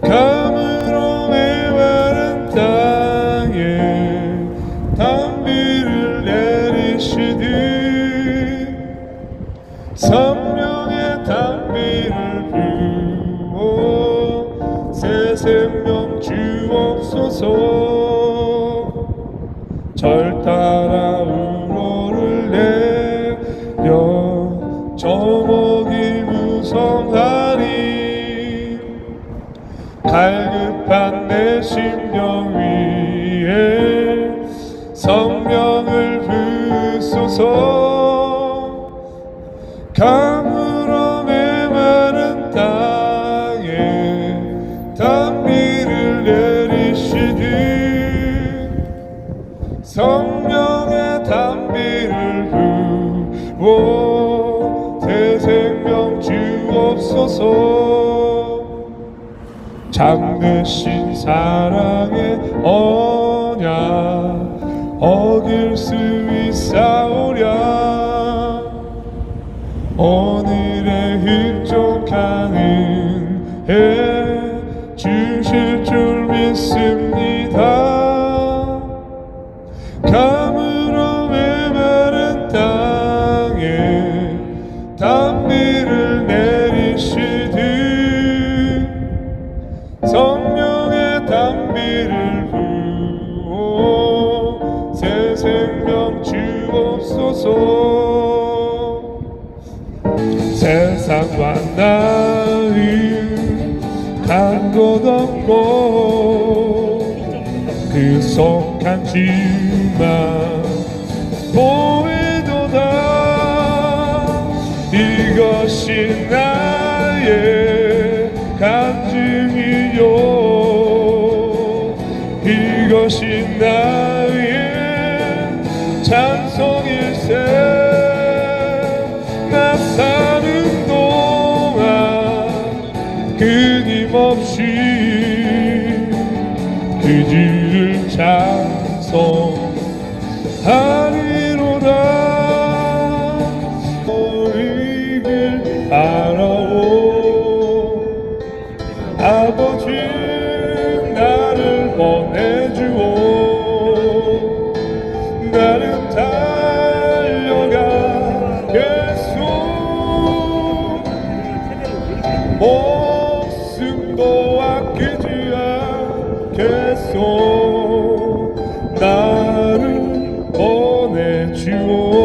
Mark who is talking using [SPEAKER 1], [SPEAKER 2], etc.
[SPEAKER 1] 감으로 메마른 땅에 담비를 내리시듯 성령의 담비를 부어 새 생명 주옵소서. 절 따라 우로를 내려 저목이 무성하리 갈급한 내 심령 위에 성령을 부소서 강으로 메마른 땅에 담비를 내리시듯 성령의 담비를 부어 대생명 주옵소서 장대신 사랑의 언약 어길 수 있사오랴. 오늘의 흡족한 은혜 주실 줄 믿습니다 주옵소서 세상과 나의 간곳 없고 그 속한 지만 보이도다. 이것이 나의 간증이요. 이것이 나의 찬송일세 나 사는 동안 끊임없이 그 주를 찬송하리로다. 너희를 알아오. 아버지 나를 보내주오.